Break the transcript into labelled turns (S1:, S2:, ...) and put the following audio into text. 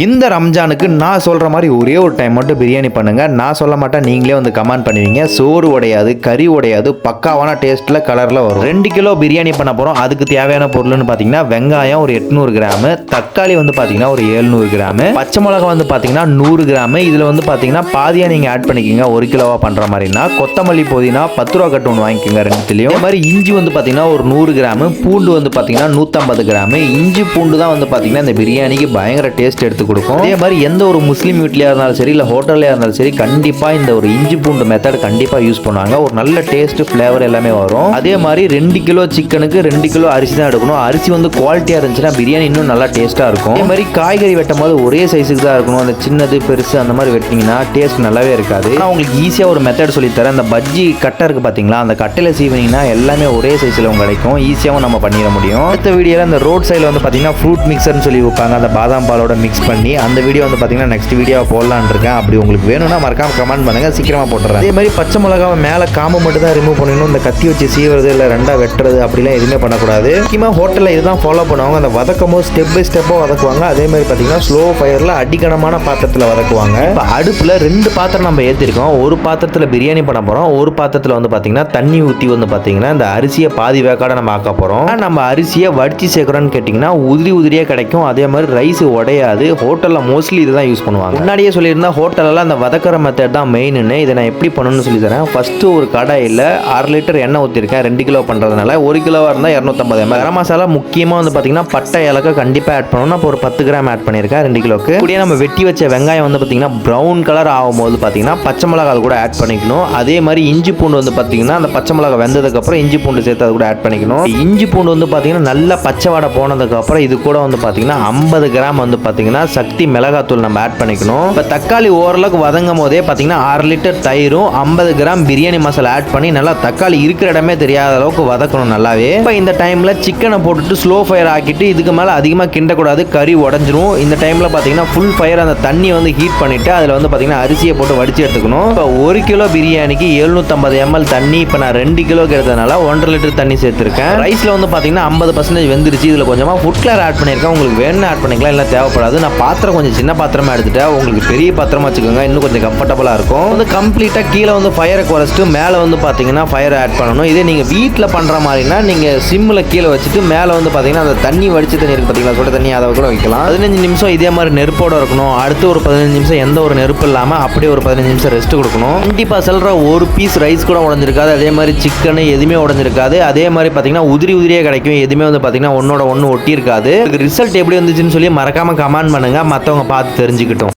S1: இந்த ரம்ஜானுக்கு நான் சொல்கிற மாதிரி ஒரே ஒரு டைம் மட்டும் பிரியாணி பண்ணுங்கள் நான் சொல்ல மாட்டேன் நீங்களே வந்து கமெண்ட் பண்ணுவீங்க. சோறு உடையாது கறி உடையாது பக்காவான டேஸ்ட்டில் கலரில் வரும். ரெண்டு கிலோ பிரியாணி பண்ண போகிறோம் அதுக்கு தேவையான பொருள்னு பார்த்தீங்கன்னா வெங்காயம் ஒரு எட்நூறு கிராமு தக்காளி வந்து பார்த்தீங்கன்னா ஒரு ஏழ்நூறு கிராமு பச்சை மிளகா வந்து பார்த்தீங்கன்னா நூறு கிராமு. இதில் வந்து பார்த்தீங்கன்னா பாதியாக நீங்கள் ஆட் பண்ணிக்கிங்க ஒரு கிலோவாக பண்ணுற மாதிரினா கொத்தமல்லி புதினா பத்து ரூபா கட்டு ஒன்று வாங்கிக்கோங்க ரெண்டுத்துலையும். இது மாதிரி இஞ்சி வந்து பார்த்தீங்கன்னா ஒரு நூறு கிராமு. பூண்டு வந்து பார்த்தீங்கன்னா நூற்றம்பது கிராமு. இஞ்சி பூண்டு தான் வந்து பார்த்தீங்கன்னா இந்த பிரியாணிக்கு பயங்கர டேஸ்ட் எடுத்து கொடுக்கும். அதே மாதிரி எந்த ஒரு முஸ்லீம் வீட்லையா இருந்தாலும் சரி இல்லை ஹோட்டல்லையா இருந்தாலும் சரி கண்டிப்பாக இந்த ஒரு இஞ்சி பூண்டு மெத்தட் கண்டிப்பாக யூஸ் பண்ணுவாங்க. ஒரு நல்ல டேஸ்ட் ஃப்ளேவர் எல்லாமே வரும். அதே மாதிரி ரெண்டு கிலோ சிக்கனுக்கு ரெண்டு கிலோ அரிசி தான் எடுக்கணும். அரிசி வந்து குவாலிட்டியாக இருந்துச்சுன்னா பிரியாணி இன்னும் நல்லா டேஸ்ட்டாக இருக்கும். அதே மாதிரி காய்கறி வெட்டும் போது ஒரே சைஸுக்கு தான் இருக்கணும் அந்த சின்னது பெருசு அந்த மாதிரி வெட்டிங்கன்னா டேஸ்ட் நல்லாவே இருக்காது. நான் உங்களுக்கு ஈஸியாக ஒரு மெத்தட் சொல்லித்தரேன் அந்த பஜ்ஜி கட்டை இருக்குது பார்த்தீங்களா அந்த கட்டையில் சீவினீங்கன்னா எல்லாமே ஒரே சைஸில் உங்களுக்கு கிடைக்கும். ஈஸியாகவும் நம்ம பண்ணிட முடியும். அடுத்த வீடியோவில் அந்த ரோட் சைடில் வந்து பார்த்தீங்கன்னா ஃப்ரூட் மிக்சர்னு சொல்லி வைப்பாங்க. அந்த பாதாம் பாலோட மிக்ஸ் பண்ணி அந்த வீடியோ வந்து பார்த்தீங்கன்னா நெக்ஸ்ட் வீடியோ போடலான்னு இருக்கேன். அப்படி உங்களுக்கு வேணும்னா மறக்காம கமெண்ட் பண்ணுங்க. சீக்கிரமாக போட்டுறேன். அதே மாதிரி பச்சை மிளகாவை மேலே காம்பு மட்டும் தான் ரிமூவ் பண்ணணும். இந்த கத்தி வச்சு சீவுறது இல்லை ரெண்டா வெட்டுறது அப்படிலாம் எதுவுமே பண்ணக்கூடாது. முக்கியமாக ஹோட்டலில் இதுதான் ஃபாலோ பண்ணுவாங்க. அந்த வதக்கும் போது ஸ்டெப் பை ஸ்டெப்பாக வதக்குவாங்க. அதே மாதிரி பார்த்தீங்கன்னா ஸ்லோ ஃபயரில் அடிக்கணமான பாத்திரத்தில் வதக்குவாங்க. இப்போ அடுப்பில் ரெண்டு பாத்திரம் நம்ம ஏற்றிருக்கோம் ஒரு பாத்திரத்தில் பிரியாணி பண்ண போகிறோம் ஒரு பாத்திரத்தில் வந்து பார்த்தீங்கன்னா தண்ணி ஊற்றி வந்து பார்த்தீங்கன்னா இந்த அரிசியை பாதி வேக்காட நம்ம ஆக்க போகிறோம் நம்ம அரிசியை வடிச்சு சேர்க்குறோன்னு கேட்டிங்கன்னா உதிரி உதிரியாக கிடைக்கும். அதே மாதிரி ரைஸ் உடையாது. ஹோட்டலில் மோஸ்ட்லி இதுதான் யூஸ் பண்ணுவாங்க. முன்னாடியே சொல்லியிருந்தா ஹோட்டலெல்லாம் அந்த வதக்கிற மெத்தட் தான் மெயின்னு இதை நான் எப்படி பண்ணணும்னு சொல்லி தரேன். ஃபஸ்ட்டு ஒரு கடாயில் அரை லிட்டர் எண்ணெய் ஊற்றிருக்கேன் ரெண்டு கிலோ பண்ணுறதுனால ஒரு கிலோவாக இருந்தால் இரநூத்தம்பது எம்எல் கரம் மசாலா முக்கியமாக வந்து பார்த்தீங்கன்னா பட்டை இலக்க கண்டிப்பாக ஆட் பண்ணணும். அப்போ ஒரு பத்து கிராம் ஆட் பண்ணியிருக்கேன் ரெண்டு கிலோக்கு. கூடிய நம்ம வெட்டி வச்ச வெங்காயம் வந்து பார்த்தீங்கன்னா ப்ரௌன் கலர் ஆகும்போது பார்த்தீங்கன்னா பச்சை மிளகாய் கூட ஆட் பண்ணிக்கணும். அதே மாதிரி இஞ்சி பூண்டு வந்து பார்த்தீங்கன்னா அந்த பச்சை மிளகா வெந்ததுக்கப்புறம் இஞ்சி பூண்டு சேர்த்து அது கூட ஆட் பண்ணிக்கணும். இஞ்சி பூண்டு வந்து பார்த்தீங்கன்னா நல்லா பச்சை வாடை போனதுக்கப்புறம் இது கூட வந்து பார்த்தீங்கன்னா ஐம்பது கிராம் வந்து பார்த்தீங்கன்னா சக்தி மிளகாத்தூள் நம்ம ஆட் பண்ணிக்கணும். இப்போ தக்காளி ஓரளவுக்கு வதங்கும் போதே பார்த்தீங்கன்னா ஆறு லிட்டர் தயிரும் ஐம்பது கிராம் பிரியாணி மசாலா ஆட் பண்ணி நல்லா தக்காளி இருக்கிற இடமே தெரியாத அளவுக்கு வதக்கணும் நல்லாவே. இப்போ இந்த டைமில் சிக்கனை போட்டுட்டு ஸ்லோ ஃபயர் ஆக்கிட்டு இதுக்கு மேலே அதிகமாக கிண்டக்கூடாது கறி உடஞ்சிரும். இந்த டைமில் பார்த்தீங்கன்னா ஃபுல் ஃபயர் அந்த தண்ணியை வந்து ஹீட் பண்ணிவிட்டு அதில் வந்து பார்த்தீங்கன்னா அரிசியை போட்டு வடித்து எடுத்துக்கணும். இப்போ ஒரு கிலோ பிரியாணிக்கு எழுநூற்றம்பது எம்எல் தண்ணி இப்போ நான் ரெண்டு கிலோக்கு எடுத்ததுனால ஒன்றரை லிட்டர் தண்ணி சேர்த்துருக்கேன். ரைஸில் வந்து பார்த்தீங்கன்னா ஐம்பது பர்சன்டேஜ் வெந்துருச்சு. இதில் கொஞ்சமாக ஃபுட் கலர் ஆட் பண்ணியிருக்கேன். உங்களுக்கு வேணும் ஆட் பண்ணிக்கலாம் இல்லை தேவைப்படாது. நான் பாத்திரம் கொஞ்சம் சின்ன பாத்திரமா எடுத்துட்டேன் உங்களுக்கு பெரிய பாத்திரமா வச்சுக்கோங்க. இன்னும் கொஞ்சம் கம்ஃபர்டபுளாக இருக்கும். வந்து கம்ப்ளீட்டாக கீழே வந்து ஃபயரை குறைச்சிட்டு மேலே வந்து பார்த்தீங்கன்னா ஃபயர் ஆட் பண்ணணும். இதே நீங்கள் வீட்டில் பண்ணுற மாதிரினா நீங்கள் சிம்மில் கீழே வச்சுட்டு மேலே வந்து பார்த்தீங்கன்னா அந்த தண்ணி வடிச்சு தண்ணி இருக்குது பார்த்தீங்களா சுட தண்ணி அதை கூட வைக்கலாம். பதினஞ்சு நிமிஷம் இதே மாதிரி நெருப்போட இருக்கணும். அடுத்து ஒரு பதினஞ்சு நிமிஷம் எந்த ஒரு நெருப்பு இல்லாமல் அப்படியே ஒரு பதினஞ்சு நிமிஷம் ரெஸ்ட் கொடுக்கணும். கண்டிப்பாக சொல்கிற ஒரு பீஸ் ரைஸ் கூட உடஞ்சிருக்காது. அதே மாதிரி சிக்கன் எதுவுமே உடஞ்சிருக்காது. அதே மாதிரி பார்த்தீங்கன்னா உதிரி உதிரியே கிடைக்கும். எதுவுமே வந்து பார்த்தீங்கன்னா ஒன்னோட ஒன்று ஒட்டி இருக்காது ரிசல்ட் எப்படி வந்துச்சுன்னு சொல்லி மறக்காம கமெண்ட் பண்ணுங்க மற்றவங்க பார்த்து தெரிஞ்சுக்கிட்டோம்.